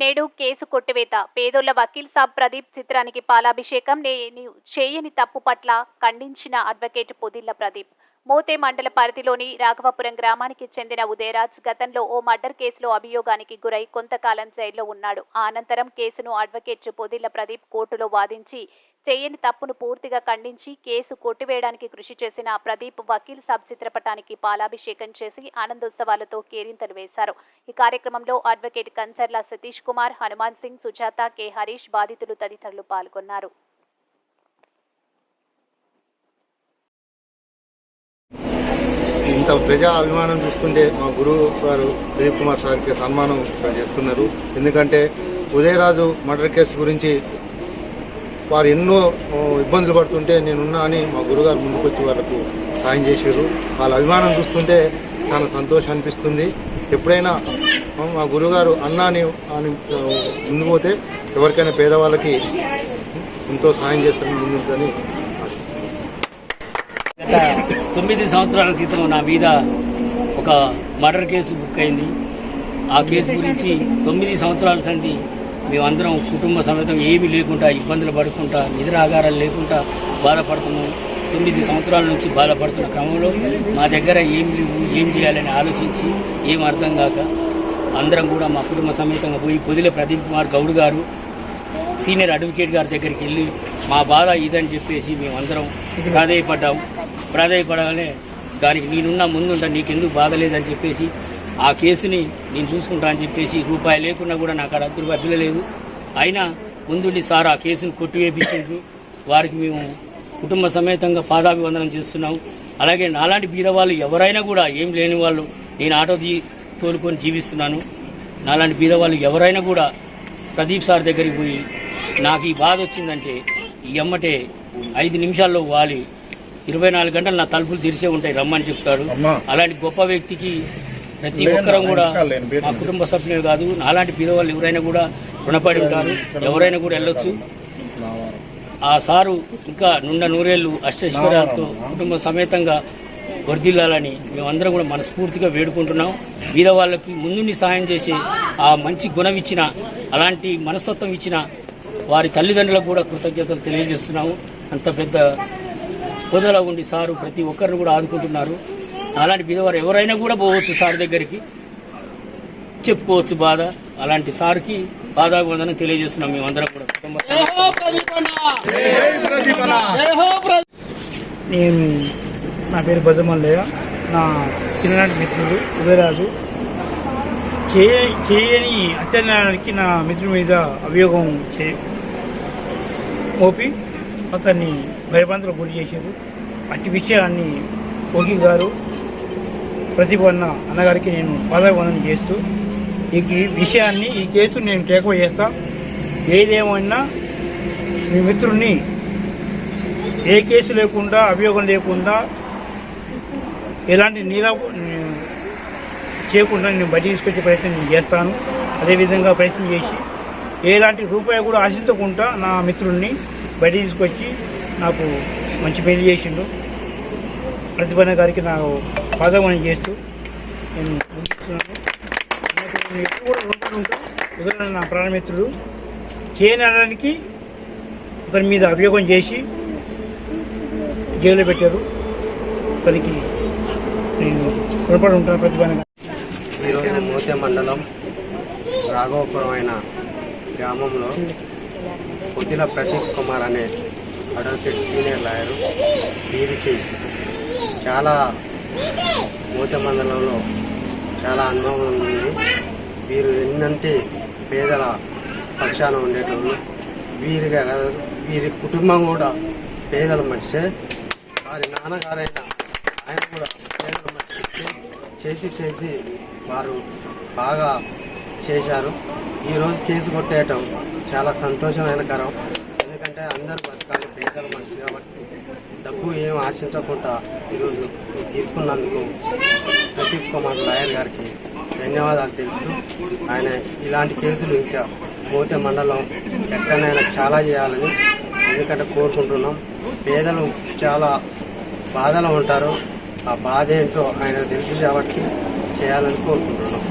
నేడు కేసు కొట్టివేత. పేదోళ్ళ వకీల్ సాబ్ ప్రదీప్ చిత్రానికి పాలాభిషేకం. చేయని తప్పు పట్ల ఖండించిన అడ్వకేట్ పొదిల్ల ప్రదీప్. మోతే మండల పరిధిలోని రాఘవపురం గ్రామానికి చెందిన ఉదయరాజ్ గతంలో ఓ మర్డర్ కేసులో అభియోగానికి గురై కొంతకాలం జైల్లో ఉన్నాడు. ఆ అనంతరం కేసును అడ్వకేట్ పొదిల్ల ప్రదీప్ కోర్టులో వాదించి చేయని తప్పును పూర్తిగా ఖండించి కేసు కొట్టివేయడానికి కృషి చేసిన ప్రదీప్ వకీల్ సబ్ చిత్రపటానికి పాలాభిషేకం చేసి ఆనందోత్సవాలతో కేరింతలు వేశారు. ఈ కార్యక్రమంలో అడ్వకేట్ కంచర్ల సతీష్ కుమార్ హనుమాన్ సింగ్ సుజాత కె. హరీష్ బాధితులు తదితరులు పాల్గొన్నారు. ఇంత ప్రజా అభిమానం చూస్తుంటే మా గురువు గారు దిలీప్ కుమార్ సార్కి సన్మానం చేస్తున్నారు. ఎందుకంటే ఉదయరాజు మర్డర్ కేసు గురించి వారు ఎన్నో ఇబ్బందులు పడుతుంటే నేనున్నా అని మా గురుగారు ముందుకొచ్చి వాళ్ళకు సాయం చేశారు. వాళ్ళ అభిమానం చూస్తుంటే చాలా సంతోషం అనిపిస్తుంది. ఎప్పుడైనా మా- గురుగారు అన్నా అని అని ముందుకు పోతే ఎవరికైనా పేదవాళ్ళకి ఎంతో సాయం చేస్తారని ముందుందని తొమ్మిది సంవత్సరాల క్రితం నా మీద ఒక మర్డర్ కేసు బుక్ అయింది. ఆ కేసు గురించి తొమ్మిది సంవత్సరాల సంది మేమందరం కుటుంబ సమేతం ఏమీ లేకుండా ఇబ్బందులు పడుకుంటా నిద్రాగారాలు లేకుండా బాధపడుతున్నాం తొమ్మిది సంవత్సరాల నుంచి బాధపడుతున్న క్రమంలో మా దగ్గర ఏం లేవు ఏం చేయాలని ఆలోచించి ఏం అర్థం కాక అందరం కూడా మా కుటుంబ సమేతంగా పోయి పొదిలే ప్రదీప్ కుమార్ గౌడ్ గారు సీనియర్ అడ్వకేట్ గారి దగ్గరికి వెళ్ళి మా బాధ ఇదని చెప్పేసి మేమందరం ప్రాధాయపడ్డాం ప్రాధాయపడాలి. దానికి నేనున్న ముందుంటా నీకెందుకు బాధ లేదని చెప్పేసి ఆ కేసుని నేను చూసుకుంటా అని చెప్పేసి రూపాయి లేకున్నా కూడా నాకు అక్కడ రూపాయి పిల్లలేదు అయినా ముందుండి సార్ ఆ కేసును కొట్టివేపించిండ్రు. వారికి మేము కుటుంబ సమేతంగా పాదాభివందనం చేస్తున్నాం అలాగే నాలాంటి బీద వాళ్ళు ఎవరైనా కూడా ఏం లేని వాళ్ళు నేను ఆటో తీ తోలుకొని జీవిస్తున్నాను. నాలాంటి బీద వాళ్ళు ఎవరైనా కూడా ప్రదీప్ సార్ దగ్గరికి పోయి నాకు ఈ బాధ వచ్చిందంటే ఈ ఎమ్మటే ఐదు నిమిషాల్లో వాలి ఇరవై నాలుగు గంటలు నా తలుపులు తెరిచే ఉంటాయి రమ్మని చెప్తాడు. అలాంటి గొప్ప వ్యక్తికి ప్రతి ఒక్కరం కూడా మా కుటుంబ సభ్యులు కాదు నాలాంటి బీదవాళ్ళు ఎవరైనా కూడా రుణపడి ఉంటారు. ఎవరైనా కూడా వెళ్ళొచ్చు. ఆ సారు ఇంకా నుండ నూరేళ్ళు అష్టైశ్వర్యాలతో కుటుంబ సమేతంగా వర్ధిల్లాలని మేమందరం కూడా మనస్ఫూర్తిగా వేడుకుంటున్నాం. బీద వాళ్ళకి ముందుండి సాయం చేసి ఆ మంచి గుణం ఇచ్చిన అలాంటి మనస్తత్వం ఇచ్చిన వారి తల్లిదండ్రులకు కూడా కృతజ్ఞతలు తెలియజేస్తున్నాము. అంత పెద్ద హోదాలో ఉండి సారు ప్రతి ఒక్కరిని కూడా ఆదుకుంటున్నారు. అలాంటి బీదవారు ఎవరైనా కూడా పోవచ్చు సార్ దగ్గరికి. చెప్పుకోవచ్చు బాధ. అలాంటి సార్కి బాధాబంధనం తెలియజేస్తున్నాం మేమందరం కూడా. కుటుంబ నేను నా పేరు బజమల్లయ్య నా చిన్ననాటి మిత్రుడు ఉదయరాజు. చేయ చేయని అత్యాచారానికి నా మిత్రుడి మీద అభియోగం చే మోపి అతన్ని భయభ్రాంతులకు గురి చేశారు అట్టి విషయాన్ని ఓకి గారు ప్రతిపన్న అన్నగారికి నేను పాదాభివందనం చేస్తూ ఈ విషయాన్ని ఈ కేసు నేను టేకవ చేస్తా. ఏదేమైనా మీ మిత్రుడిని ఏ కేసు లేకుండా అభియోగం లేకుండా ఎలాంటి నీరా చేయకుండా నేను బయట తీసుకొచ్చే ప్రయత్నం నేను చేస్తాను. అదేవిధంగా ప్రయత్నం చేసి ఎలాంటి రూపాయి కూడా ఆశించకుండా నా మిత్రుడిని బయట తీసుకొచ్చి నాకు మంచి పెళ్ళి చేసిండు. ప్రతిభన గారికి నాకు పాదమని చేస్తూ నేను ఎప్పుడు కూడా రుణపడి ఉంటా ఉదయం నా ప్రాణమిత్రుడు చేయనడానికి అతని మీద అభియోగం చేసి జైలు పెట్టారు. అతనికి నేను రుణపడి ఉంటాను ప్రతిభాన ఈరోజు మోతే మండలం రాఘవపురం అయిన గ్రామంలో పొద్దుల ప్రదీప్ కుమార్ అనే అడ్వకేట్ సీనియర్ లాయరు. వీరికి చాలా మూత మండలంలో చాలా అనుభవం ఉంది. వీరు ఎన్నంటి పేదల పక్షాన ఉండేటోళ్ళు. వీరిగా కాదు, వీరి కుటుంబం కూడా పేదల మనిషే. వారి నాన్నగారైన ఆయన కూడా పేదల మనిషి. చేసి చేసి వారు బాగా చేశారు. ఈరోజు కేసు కొట్టేయటం చాలా సంతోషమైనకరం. ఎందుకంటే అందరూ బతకాలి పేదల మనిషి కాబట్టి డబ్బు ఏం ఆశించకుండా ఈరోజు తీసుకున్నందుకు ప్రదీప్ కుమార్ లాయర్ గారికి ధన్యవాదాలు తెలుపుతూ ఆయన ఇలాంటి కేసులు ఇంకా పోతే మండలం ఎక్కడైనా చాలా చేయాలని ఎందుకంటే కోరుకుంటున్నాం. పేదలు చాలా బాధలో ఉంటారు. ఆ బాధ ఏంటో ఆయన తెలుసు కాబట్టి చేయాలని కోరుకుంటున్నాం.